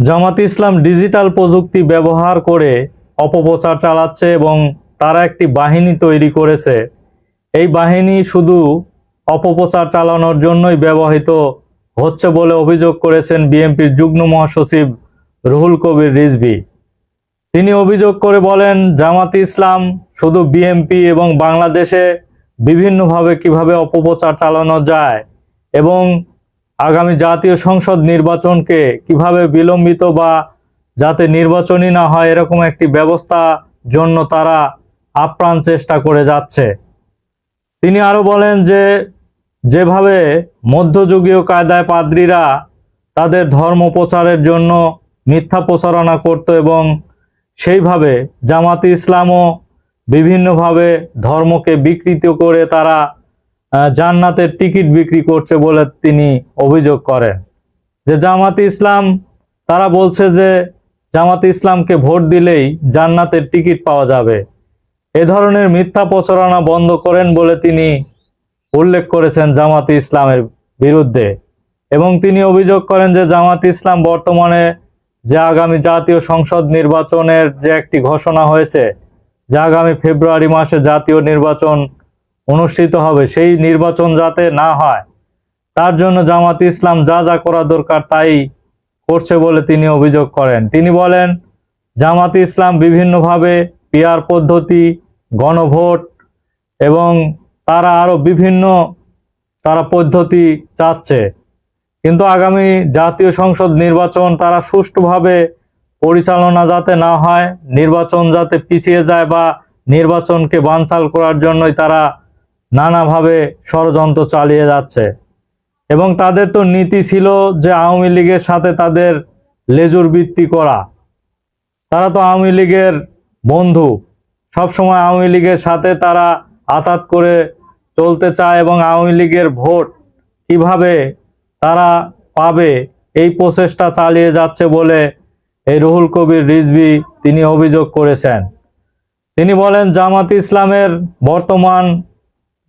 জামাত ইসলাম digital প্রযুক্তি ব্যবহার করে অপপ্রচার চালাচ্ছে এবং তারা একটি বাহিনী তৈরি করেছে। এই বাহিনী শুধু অপপ্রচার চালানোর জন্যই ব্যবহৃত হচ্ছে বলে অভিযোগ করেছেন বিএনপির যুগ্ম মহাসচিব রুহুল কবির রিজভি। তিনি অভিযোগ করে বলেন, জামাত ইসলাম শুধু বিএনপি এবং বাংলাদেশে বিভিন্নভাবে কীভাবে অপপ্রচার চালানো যায় এবং আগামী জাতীয় সংসদ নির্বাচনকে কীভাবে বিলম্বিত বা যাতে নির্বাচনই না হয় এরকম একটি ব্যবস্থা জন্য তারা আপ্রাণ চেষ্টা করে যাচ্ছে। তিনি আরও বলেন যে, যেভাবে মধ্যযুগীয় কায়দায় পাদ্রীরা তাদের ধর্ম প্রচারের জন্য মিথ্যা প্রচারণা করত এবং সেইভাবে জামাতে ইসলামও বিভিন্নভাবে ধর্মকে বিকৃত করে তারা জান্নাতের টিকিট বিক্রি করছে বলে তিনি অভিযোগ করেন। যে জামাতে ইসলাম, তারা বলছে যে জামাতে ইসলামকে ভোট দিলেই জান্নাতের টিকিট পাওয়া যাবে। এ ধরনের মিথ্যা প্রচারণা বন্ধ করেন বলে তিনি উল্লেখ করেছেন জামাতে ইসলামের বিরুদ্ধে। এবং তিনি অভিযোগ করেন যে জামাত ইসলাম বর্তমানে যে আগামী জাতীয় সংসদ নির্বাচনের যে একটি ঘোষণা হয়েছে, যে আগামী ফেব্রুয়ারি মাসে জাতীয় নির্বাচন অনুষ্ঠিত হবে, সেই নির্বাচন যাতে না হয়। তার জন্য জামাত ইসলাম যা যা করা দরকার তাই করছে বলে তিনি অভিযোগ করেন। তিনি বলেন, জামাত ইসলাম বিভিন্নভাবে পিয়ার পদ্ধতি, গণভোট এবং তারা আরও বিভিন্ন তারা পদ্ধতি চাচ্ছে। কিন্তু আগামী জাতীয় সংসদ নির্বাচন তারা সুষ্ঠুভাবে পরিচালনা যাতে না হয়, নির্বাচন যাতে পিছিয়ে যায় বা নির্বাচনকে বানচাল করার জন্যই তারা নানাভাবে ষড়যন্ত্র চালিয়ে যাচ্ছে। এবং তাদের তো নীতি ছিল যে আওয়ামী লীগের সাথে তাদের লেজুর বৃত্তি করা। তারা তো আওয়ামী লীগের বন্ধু। সবসময় আওয়ামী লীগের সাথে তারা আতাত করে চলতে চায় এবং আওয়ামী লীগের ভোট কীভাবে তারা পাবে, এই প্রচেষ্টা চালিয়ে যাচ্ছে বলে এই রুহুল কবির রিজভি তিনি অভিযোগ করেছেন। তিনি বলেন, জামাত ইসলামের বর্তমান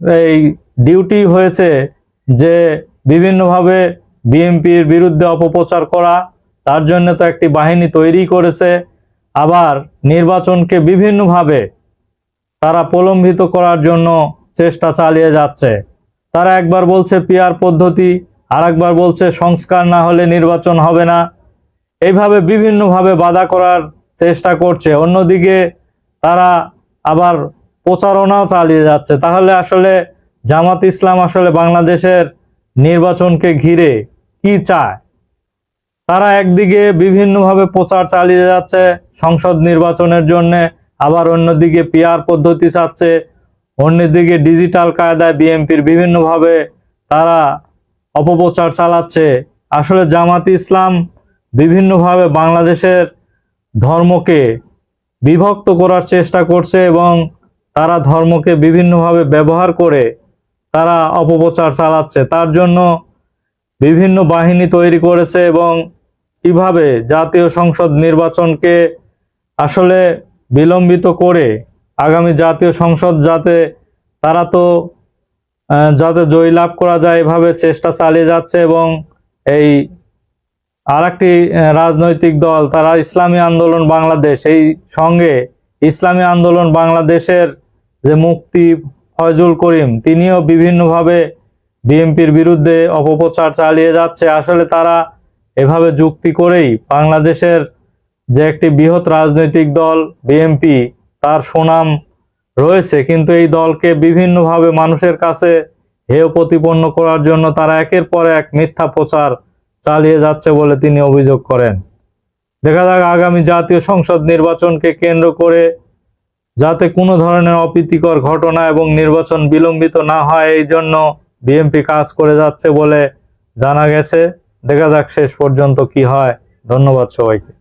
এই ডিউটি হয়েছে যে বিভিন্নভাবে বিএনপির বিরুদ্ধে অপপ্রচার করা, তার জন্য তো একটি বাহিনী তৈরি করেছে। আবার নির্বাচনকে বিভিন্নভাবে তারা প্রলম্বিত করার জন্য চেষ্টা চালিয়ে যাচ্ছে। তারা একবার বলছে পিয়ার পদ্ধতি আর একবার বলছে সংস্কার না হলে নির্বাচন হবে না। এইভাবে বিভিন্নভাবে বাধা করার চেষ্টা করছে। অন্যদিকে তারা আবার প্রচারণাও চালিয়ে যাচ্ছে। তাহলে আসলে জামাত ইসলাম আসলে বাংলাদেশের নির্বাচনকে ঘিরে কি চায়? তারা একদিকে বিভিন্নভাবে প্রচার চালিয়ে যাচ্ছে সংসদ নির্বাচনের জন্য, আবার অন্যদিকে পিয়ার পদ্ধতি চাচ্ছে, অন্যদিকে ডিজিটাল কায়দায় বিএনপির বিভিন্নভাবে তারা অপপ্রচার চালাচ্ছে। আসলে জামাত ইসলাম বিভিন্নভাবে বাংলাদেশের ধর্মকে বিভক্ত করার চেষ্টা করছে এবং তারা ধর্মকে বিভিন্নভাবে ব্যবহার করে তারা অপপ্রচার চালাচ্ছে। তার জন্য বিভিন্ন বাহিনী তৈরি করেছে এবং কীভাবে জাতীয় সংসদ নির্বাচনকে আসলে বিলম্বিত করে আগামী জাতীয় সংসদ যাতে তারা তো যাতে জয় লাভ করা যায় এভাবে চেষ্টা চালিয়ে যাচ্ছে এবং এই আর একটি রাজনৈতিক দল, তারা ইসলামী আন্দোলন বাংলাদেশ, এই সঙ্গে ইসলামী আন্দোলন বাংলাদেশের যে মুক্তি ফয়জুল করিম, তিনিও বিভিন্নভাবে বিএনপির বিরুদ্ধে অপপ্রচার চালিয়ে যাচ্ছে। আসলে তারা এভাবে যুক্তি করেই বাংলাদেশের যে একটি বৃহৎ রাজনৈতিক দল বিএনপি, তার সুনাম রয়েছে। কিন্তু এই দলকে বিভিন্নভাবে মানুষের কাছে হেয় প্রতিপন্ন করার জন্য তারা একের পর এক মিথ্যা প্রচার চালিয়ে যাচ্ছে বলে তিনি অভিযোগ করেন। দেখা যাক আগামী জাতীয় সংসদ নির্বাচনকে কেন্দ্র করে যাতে কোনো ধরনের অপ্রীতিকর ঘটনা এবং নির্বাচন বিলম্বিত না হয়, এই জন্য বিএনপি কাজ করে যাচ্ছে বলে জানা গেছে। দেখা যাক শেষ পর্যন্ত কি হয়। ধন্যবাদ সবাইকে।